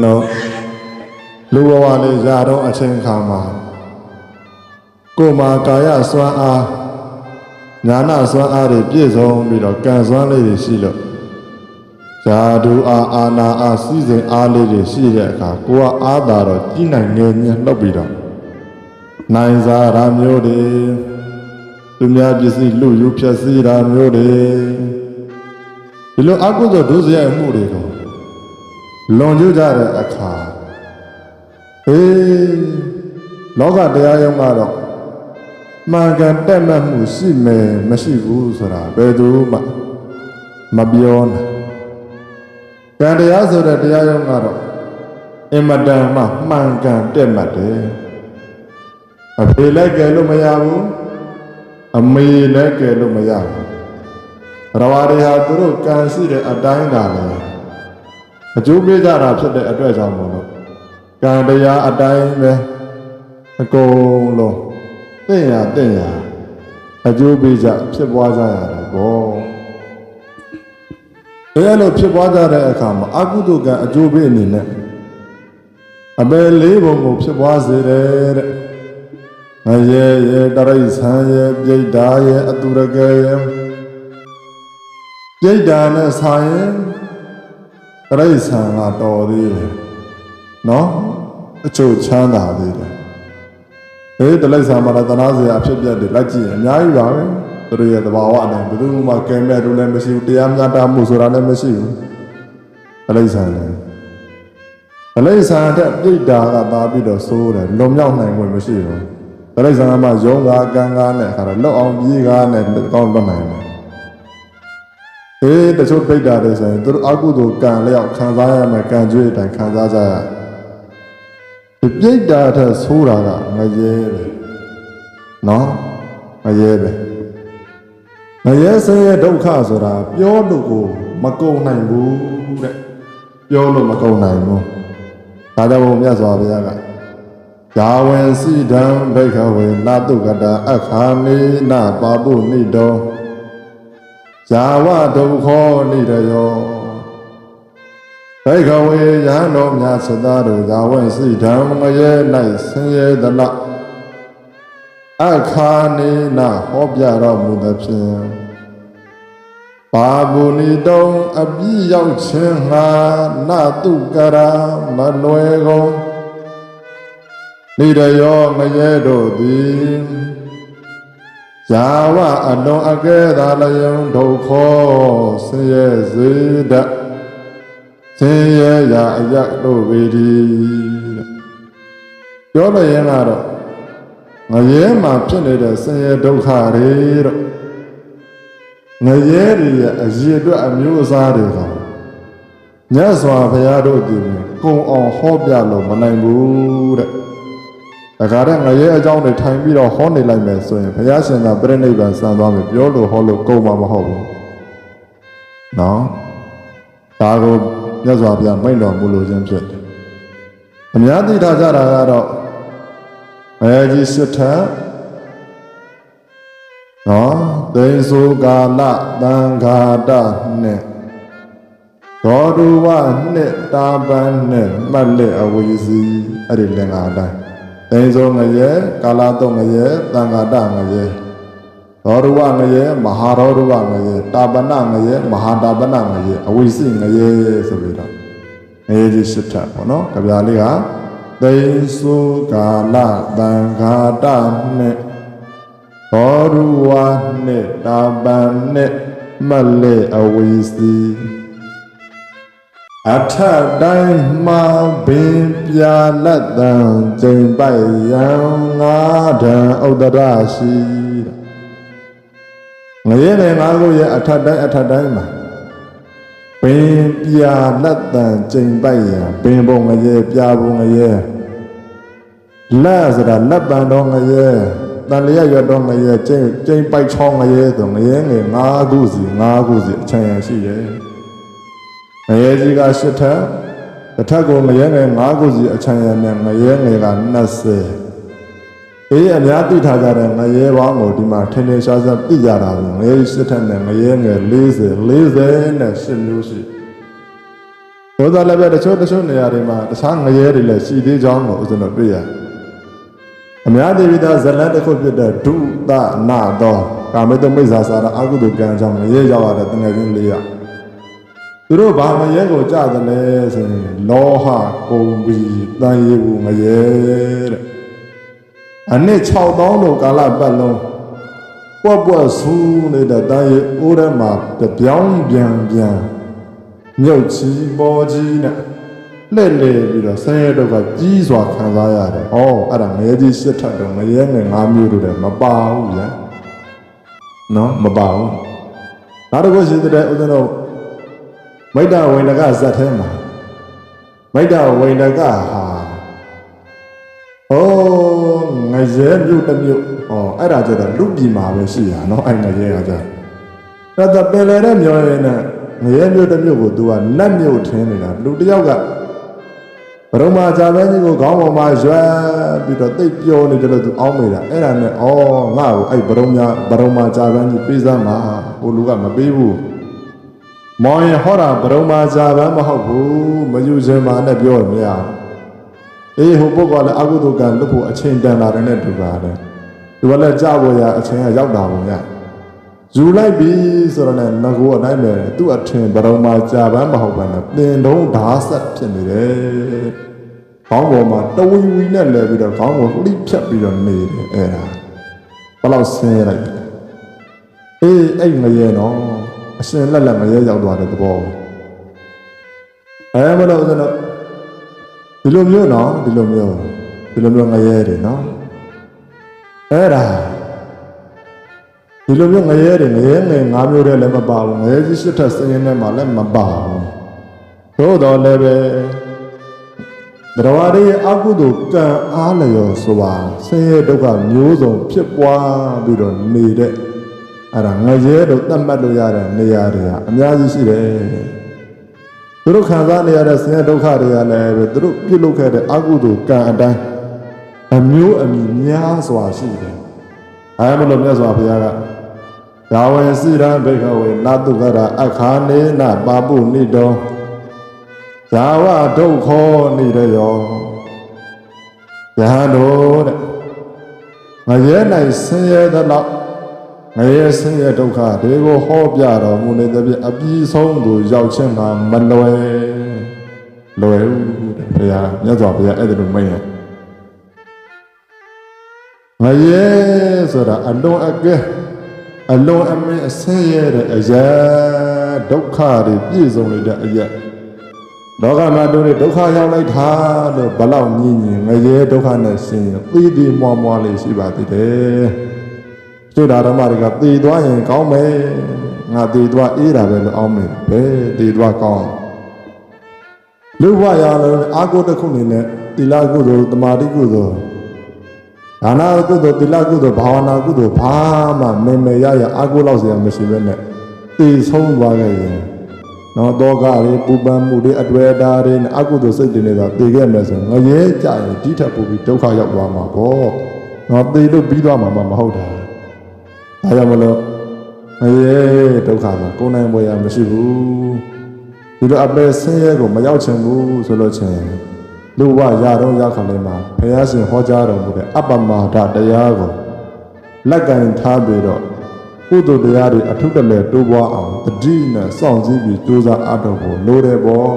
နော်လူဘဝလေးရာတော့အချင်းခါမှာကိုယ်မှာကာယစွမ်းအားညာနာစွမ်းအားတွေပြည့်စုံပြီးတော့ကံစွမ်းလေးတွေရှိလို့ဇာဒူအားအာနာအားစီစဉ်အားလေးတွေရှိတဲ့အခါကိုကအားသာတော့ကြီးနိုင်ငယ်ညှလှုပ်ပြီးတော့နိုင်စားရာမျိုးတွေသူများပစ္စည်းလူယူဖြက်စီးတာမျိုးတွေဒီလိုအကုသိုလ်ဒုစရိုက်မှုတွေကို လွန်ကျူးကြတဲ့အခါဟေးလောကတရားရုံးကတော့မှန်ကန်တက်မှတ်မှုရှိမယ်မရှိဘူးဆိုတာဘယ်သူမှမပြောနိုင်ကံတရားဆိုတဲ့တရားရုံးကတော့အင်မတန်မှမှန်ကန်တက်မှတ်တယ်အဖေလည်းကယ်လို့မရဘူးအမေလည်းကယ်လို့မရဘူးရဝါတွေဟာသူတို့ကံရှိတဲ့အတိုင်းသာလဲ အကျိုးပေးကြတာဖြစ်တဲ့အတွက်ကြောင့်မို့လို့ကံတရားအတိုင်းပဲအကုန်လုံးသိညာသိညာအကျိုးပေးကြဖြစ်ပွားကြရတယ်ပေါ့အဲလိုဖြစ်ပွားကြတဲ့အခါမှာအကုသိုလ်ကံအကျိုးပေးအနေနဲ့အပယ်လေးပုံကိုဖြစ်ပွားစေတယ်တဲ့ငရဲရဲတရိษံရဲပြိတ္တာရဲအတုရကဲရဲပြိတ္တာနဲ့ဆိုင်ရင် တရိษံကတော်သေးတယ်နော်အချို့ချမ်းသာသေးတယ်ဟေးတရိษံမှာလည်းတနာစရာအဖြစ်ပြက်တွေလိုက်ကြည့်ရင်အများကြီးပါပဲသူတို့ရဲ့သဘာဝအတိုင်းဘယ်သူမှကဲမဲ့လို့လည်းမရှိဘူးတရားမျှတမှုဆိုတာလည်းမရှိဘူးတရိษံလည်းတရိษံတဲ့ပြိတ္တာကသာပြီးတော့စိုးတယ်လွန်မြောက်နိုင်ဝင်မရှိဘူးတရိษံကမှယုံကားကန်းကားနဲ့အခါတော့လောက်အောင်ပြေးကားနဲ့ကောင်းလွတ်နိုင်တယ် အေးတချို့ပိတ်တာတွေဆိုရင်သူတို့အကုသိုလ်ကံလျောက်ခံစားရမယ်ကံကြွေးအတိုင်းခံစားကြရဒီပိတ်တာထက်ဆိုးတာကငရဲပဲနော်ငရဲပဲငရဲဆင်းရဲဒုက္ခဆိုတာပြောလို့ကိုမကုန်နိုင်ဘူးတဲ့ပြောလို့မကုန်နိုင်ဘူးဒါကြောင့်ဘုရားမြတ်စွာဘုရားကယာဝင်စီတံဘိက္ခဝေနတုကတာအခါနေနပါပုနိတော ဇာဝဒုက္ခောနိရယောဘိကဝေယံတော်မြတ်သသားတို့ဇာဝံစိဓမ္မရဲ့၌ဆင်းရဲသလအခါနေနာဟောပြတော်မူသဖြင့်ပါဘူနီတုံအပြည့်ရောက်ခြင်းငါနတုကရာမလွယ်ကုန်နိရယောမရဲတို့သည် ဇာဝအလွန်အကဲသာလယံဒုက္ခဆင်းရဲစေတတ်ဆင်းရဲရာအယတို့ပေဒီတဲ့ပြောလို့ရင်ကတော့ငရဲမှာဖြစ်နေတဲ့ဆင်းရဲဒုက္ခတွေတော့ငရဲတွေရဲ့အရည်အတွက်အမျိုးအစားတွေကမြတ်စွာဘုရားတို့ဒီကုံအောင်ဟောပြလို့မနိုင်ဘူးတဲ့ ဒါကြတဲ့ငရဲအကြောင်းတွေထိုင်ပြီးတော့ဟောနေလိုက်မယ်ဆိုရင်ဘုရားရှင်ကပြိဋိဘံစံသွားမယ်ပြောလို့ဟောလို့ကုန်မှာမဟုတ်ဘူး။နော်။ဒါကိုမြတ်စွာဘုရားမိန့်တော်မူလို့ခြင်းဖြစ်တယ်။အများသိထားကြတာကတော့အဲကြီးစစ်ထက်နော်သိင်္စုကာလတံဃာတနဲ့သောတုဝနှစ်တာပန်းနဲ့မှတ်လက်အဝီစီအဲ့ဒီလင်္ကာတိုင်း သိန်းစုံငရဲကာလတုံငရဲတန်ဃာတငရဲရောရဝငရဲမဟာရောရဝငရဲတာပနငရဲမဟာတာပနငရဲအဝိစိငရဲဆိုပြီးတော့ငရဲကြီးရှစ်ထပ်ပေါ့နော်ကြပြာလေးကသိန်းစုကာလတန်ဃာတနဲ့ရောရဝနဲ့တာပန်နဲ့မလဲအဝိစိ အထက်တိုင်းမှာပင်ပြလက်တံကျိန်ပိုက်ရန်ငါဒံဥဒရရှိငရဲနဲ့ငါကိုရဲ့အထက်တိုင်းအထက်တိုင်းမှာပင်ပြလက်တံကျိန်ပိုက်ရန်ပင်ပုံငရဲပြပုံငရဲလက်ဆိုတာလက်ပံတော်ငရဲတန်လျက်ရွတ်တော်ငရဲကျိန်ကျိန်ပိုက်ချောင်းငရဲဆိုငရဲငယ်၅ခုစီ၅ခုစီအချမ်းရရှိတ ယ်ငရဲကြီးက၈ထပ်တစ်ထပ်ကိုငရဲငယ်၅ခုစီအချမ်းရနဲ့ငရဲငယ်က20အေးအများသိထားကြတဲ့ငရဲပေါင်းကိုဒီမှာထင်ထင်ရှားရှားသိကြတာဘူးငရဲ၈ထပ်နဲ့ငရဲငယ်40 40နဲ့8မျိုးရှိဘုရားလည်းပဲတချို့တချို့နေရာတွေမှာတခြားငရဲတွေလည်းရှိသေးကြောင်းကိုဦးဇင်းတို့တွေ့ရတယ်အများတိပိသားဇလန်တစ်ခုဖြစ်တဲ့ဒုသနာတော်ကာမိတမိစ္ဆာစာရအကုသိုလ်ကံကြောင့်ငရဲရောက်ရတဲ့တငယ်ချင်းလေးရ သူတို့ဘာငရဲကိုကြားတယ်လဲဆိုရင်လောဟကုံဘီတန်ရီဘူးငရဲတဲ့အနှစ်6000လို့ကာလပတ်လုံးပွက်ပွက်ဆူးနေတဲ့တန်ရီအိုးထဲမှာတပြောင်းပြန်ပြန်မြုပ်ချီပေါ်ကြီးနဲ့လှည့်လေပြီးတော့ဆင်းရဲဒုက္ခကြီးစွာခံစားရတယ်။ဩအဲ့ဒါငရဲကြီးရှစ်ထပ်တော့ငရဲငယ်၅မျိုးတို့တယ်မပါဘူးဗျာ။နော်မပါဘူး။နောက်တစ်ခုရှိတဲ့ဥဒ္ဒနော မိတ္တဝိန္ဒကဇတ်ထဲမှာမိတ္တဝိန္ဒကဟာဩငရဲမြို့တစ်မြို့ဩအဲ့ဒါကြတော့လူပြည်မှာပဲရှိရနော်အဲ့ငရဲကကြတော့တပင်လေတဲ့မြို့ရဲနဲ့ငရဲမြို့တစ်မြို့ကိုသူကနတ်မြို့ထင်းနေတာလူတစ်ယောက်ကဘရုံမာဇာဘန်းကြီးကိုခေါင်းပေါ်မှာရွက်ပြီးတော့တိတ်ပြောနေတယ်လို့သူအောင်းမိတာအဲ့ဒါနဲ့ဩငါ့ကိုအဲ့ဘရုံညာဘရုံမာဇာဘန်းကြီးပေးစမ်းပါဟိုလူကမပေးဘူး မောင်ရင်ဟောတာဘရုံမာဇာဘန်းမဟုတ်ဘူးမယူခြင်းပါနဲ့ပြောရမရအေးဟိုပုဂ္ဂိုလ်ကလည်းအကုသိုလ်ကံလွတ်ဖို့အချိန်တန်တာတယ်နဲ့တူပါတယ်ဒီကလည်းကြောက်ပေါ်ရအချိန်ကရောက်တာပုံရယူလိုက်ပြီဆိုတော့လည်းငကိုအတိုင်းပဲသူ့အထင်ဘရုံမာဇာဘန်းမဟုတ်ပါနဲ့ပင်တုံးဓာဆက်ဖြစ်နေတယ်ခေါင်းပေါ်မှာတဝီဝီနဲ့လဲပြီးတော့ခေါင်းကိုလှိဖြတ်ပြီးတော့နေတယ်အဲ့ဒါဘယ်လောက်ဆင်းရဲလိုက်လဲအေးအဲ့ငရဲနော် အရှင်လက်လက်ငရဲရောက်သွားတဲ့သဘောအဲမလို့ဦးဇင်းတို့ဒီလိုမျိုးနော်ဒီလိုမျိုးဒီလိုမျိုးငရဲတွေနော်အဲ့ဒါဒီလိုမျိုးငရဲတွေငရဲငယ်၅မျိုးတည်းလည်းမပါဘူးငရဲကြီးရှစ်ထပ်စင်းရင်းထဲမှာလည်းမပါဘူးသို့တော်လည်းပဲတရားရည်အကုသိုလ်ကံအားလျော်ဆိုပါဆင်းရဲဒုက္ခမျိုးစုံဖြစ်ပွားပြီးတော့နေတဲ့ အဲ့ဒါငရဲတို့သတ်မှတ်လို့ရတဲ့နေရာတွေဟာအများကြီးရှိတယ်သူတို့ခံစားနေရတဲ့ဆင်းရဲဒုက္ခတွေကလည်းပဲသူတို့ပြုလုပ်ခဲ့တဲ့အကုသိုလ်ကံအတိုင်းအမျိုးအမည်များစွာရှိတယ်အဲမလို့မြတ်စွာဘုရားကဒါဝေစိရံဘေခဝေနာတုကရအခါနေနပါပုနိတောဇာဝဒုက္ခောနိရယောယဟန်တို့တဲ့ငရဲ၌ဆင်းရဲသလောက် ငရဲဆင်းရဲဒုက္ခတွေကိုဟောပြတော်မူနေတဲ့ပြအပြီးဆုံးသူရောက်ခြင်းမှာမလွယ်လွယ်ဘူးတဲ့ဘုရားမြတ်စွာဘုရားအဲ့ဒါလိုမိတ်ရဲ့ငရဲဆိုတာအလွန်အကဲအလွန်အမင်းအဆင်းရဲတဲ့အရာဒုက္ခတွေပြည့်စုံနေတဲ့အရာလောကမှာတို့တွေဒုက္ခရောက်လိုက်တာလို့ဘလောက်ညင်ညင်ငရဲဒုက္ခနဲ့ရှင်ရင်သီးသီးမွားမွားလေးရှိပါသေးတယ်။ စေတာဓမ္မတွေကတည်သွားရင်ကောင်းမယ်ငါတည်သွားအေးတာပဲလို့အောင်းမယ်ပဲတည်သွားကောင်းလူဘဝရလည်းအာကိုတစ်ခုနေနဲ့တိလကုသိုလ်တမာတိကုသိုလ်ဒါနာကုသိုလ်တိလကုသိုလ်ဘာဝနာကုသိုလ်ဘာမှမေမေရရအာကိုလောက်စရာမရှိပဲနဲ့တည်ဆုံးသွားခဲ့ရင်နော်တောကတွေပူပန်မှုတွေအတွေ့အတာတွေနဲ့အကုသိုလ်စိတ်တွေနဲ့သာတည်ခဲ့မယ်ဆိုရင်ငရဲကြရင်ဒီထက်ပိုပြီးဒုက္ခရောက်သွားမှာပေါ့နော်တည်လို့ပြီးသွားမှာမဟုတ်တာ ဒါကြောင့်မလို့ငရဲဒုက္ခမှာကိုယ်နိုင်ပွဲရမရှိဘူးဒီလိုအပယ်ဆင်းရဲကိုမရောက်ချင်ဘူးဆိုလို့ချင်းလူဝရတော့ရောက်ခါလေးမှာဘုရားရှင်ဟောကြားတော်မူတဲ့အပ္ပမဒတရားကိုလက်ကင်ထားပြီးတော့ကုသိုလ်တရားတွေအထုတလဲတိုးပွားအောင်တတိနဲ့စောင့်စည်းပြီးကြိုးစားအထောက်ဖို့လိုတယ်ပေါ့